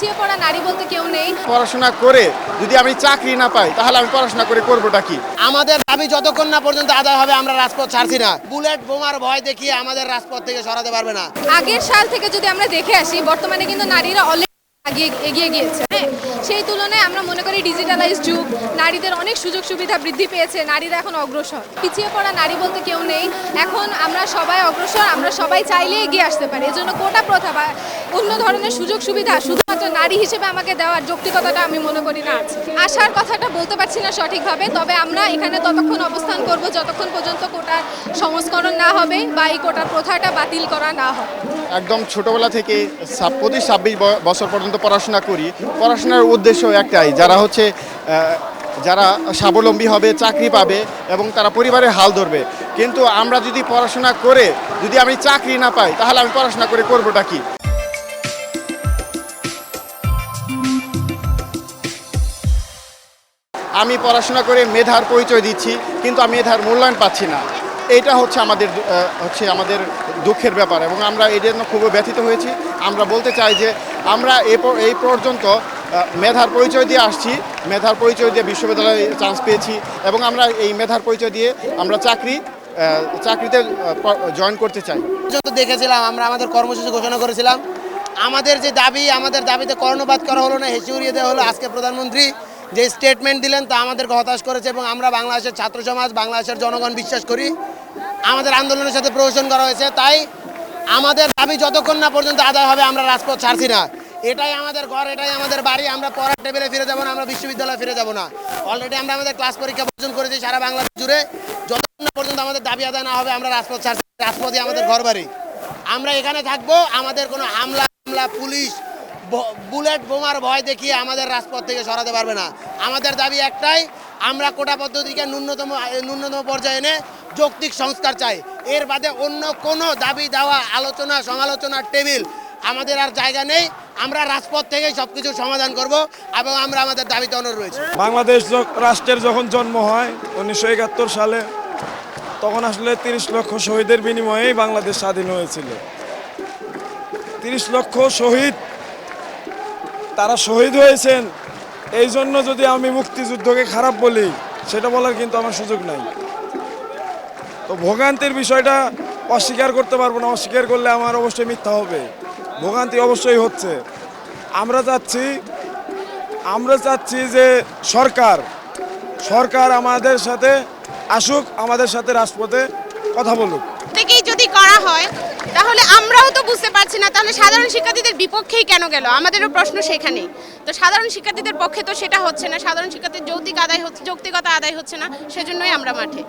পিছিয়ে পড়া নারী বলতে কেউ নেই। পড়াশোনা করে যদি আমি চাকরি না পাই তাহলে আমি পড়াশোনা করে করবোটা কি? আমাদের দাবি যতক্ষণ না পর্যন্ত আদায় হবে আমরা রাজপথ ছাড়ছি না। বুলেট বোমার ভয় দেখিয়ে আমাদের রাজপথ থেকে সরাতে পারবে না। আগের সাল থেকে যদি আমরা দেখে আসি বর্তমানে কিন্তু নারীরা অলরেডি এগিয়ে গিয়েছে। হ্যাঁ সেই তুলনায় আমরা মনে করি ডিজিটালাইজ যুগ, নারীদের অনেক সুযোগ সুবিধা বৃদ্ধি পেয়েছে, নারীরা এখন অগ্রসর। পিছিয়ে পড়া নারী বলতে কেউ নেই, এখন আমরা সবাই অগ্রসর, আমরা সবাই চাইলে এগিয়ে আসতে পারি। এজন্য কোটা প্রথা বা অন্য ধরনের সুযোগ সুবিধা শুধুমাত্র নারী হিসেবে আমাকে দেওয়ার যৌক্তিকতাটা আমি মনে করি না। আছে আসার কথাটা বলতে পারছি না সঠিকভাবে, তবে আমরা এখানে ততক্ষণ অবস্থান করব যতক্ষণ পর্যন্ত কোটার সংস্করণ না হবে বা এই কোটার প্রথাটা বাতিল করা না হয় একদম ছোটবেলা থেকে পঁচিশ ছাব্বিশ বছর পর্যন্ত পড়াশোনা করি। পড়াশোনার উদ্দেশ্য একটাই, যারা হচ্ছে যারা স্বাবলম্বী হবে, চাকরি পাবে এবং তারা পরিবারের হাল ধরবে। কিন্তু আমরা যদি পড়াশোনা করে, যদি আমি চাকরি না পাই, তাহলে আমি পড়াশোনা করে করবোটা কি? আমি পড়াশোনা করে মেধার পরিচয় দিচ্ছি, কিন্তু আমি মেধার মূল্যায়ন পাচ্ছি না। এইটা হচ্ছে আমাদের হচ্ছে আমাদের দুঃখের ব্যাপার এবং আমরা এই জন্য খুবই ব্যথিত হয়েছি। আমরা বলতে চাই যে আমরা এই পর্যন্ত মেধার পরিচয় দিয়ে আসছি, মেধার পরিচয় দিয়ে বিশ্ববিদ্যালয়ে চান্স পেয়েছি এবং আমরা এই মেধার পরিচয় দিয়ে আমরা চাকরি চাকরিতে জয়েন করতে চাই। পর্যন্ত দেখেছিলাম, আমরা আমাদের কর্মসূচি ঘোষণা করেছিলাম। আমাদের যে দাবি, আমাদের দাবিতে কর্ণপাত করা হলো না, হেসে উড়িয়ে দেওয়া হলো। আজকে প্রধানমন্ত্রী যে স্টেটমেন্ট দিলেন, তা আমাদেরকে হতাশ করেছে এবং আমরা বাংলাদেশের ছাত্র সমাজ, বাংলাদেশের জনগণ বিশ্বাস করি। আমাদের আন্দোলনের সাথে প্রহসন করা হয়েছে, তাই আমাদের দাবি যতক্ষণ না পর্যন্ত আদায় হবে আমরা রাজপথ ছাড়ছি না। এটাই আমাদের ঘর, এটাই আমাদের বাড়ি, আমরা পড়ার টেবিলে ফিরে যাব না, আমরা বিশ্ববিদ্যালয়ে ফিরে যাব না। অলরেডি আমরা আমাদের ক্লাস পরীক্ষা বর্জন করেছি সারা বাংলাদেশ জুড়ে। যতক্ষণ না পর্যন্ত আমাদের দাবি আদায় না হবে, আমরা রাজপথ ছাড়ছি। রাজপথই আমাদের ঘর বাড়ি আমরা এখানে থাকব, আমাদের কোনো হামলা হামলা, পুলিশ বুলেট, বোমার ভয় দেখিয়ে আমাদের রাজপথ থেকে সরাতে পারবে না। আমাদের দাবি একটাই, আমরা কোটা পদ্ধতিকে ন্যূনতম ন্যূনতম পর্যায়ে এনে যৌক্তিক সংস্কার চাই। এর বাদে অন্য কোনো দাবি, দেওয়া, আলোচনা, সমালোচনার টেবিল আমাদের আর জায়গা নেই। আমরা রাজপথ থেকেই সব কিছু সমাধান করব এবং আমরা আমাদের দাবিতে অনুর রয়েছে। বাংলাদেশ রাষ্ট্রের যখন জন্ম হয় উনিশশো একাত্তর সালে, তখন আসলে তিরিশ লক্ষ শহীদের বিনিময়েই বাংলাদেশ স্বাধীন হয়েছিল। তিরিশ লক্ষ শহীদ তারা শহীদ হয়েছেন। এই জন্য যদি আমি মুক্তিযুদ্ধকে খারাপ বলি, সেটা বলার কিন্তু আমার সুযোগ নাই। তো ভোগান্তির বিষয়টা অস্বীকার করতে পারব না, অস্বীকার করলে আমার অবশ্যই মিথ্যা হবে। ভোগান্তি অবশ্যই হচ্ছে। আমরা চাচ্ছি আমরা চাচ্ছি যে সরকার সরকার আমাদের সাথে আসুক, আমাদের সাথে রাজপথে কথা বলুক। থেকেই যদি করা হয়, তাহলে আমরাও তো বুঝতে পারছি না, তাহলে সাধারণ শিক্ষার্থীদের বিপক্ষেই কেন গেল? আমাদেরও প্রশ্ন সেখানেই। তো সাধারণ শিক্ষার্থীদের পক্ষে তো সেটা হচ্ছে না, সাধারণ শিক্ষার্থীর যৌক্তিক আদায় হচ্ছে, যৌক্তিকতা আদায় হচ্ছে না, সেজন্যই আমরা মাঠে।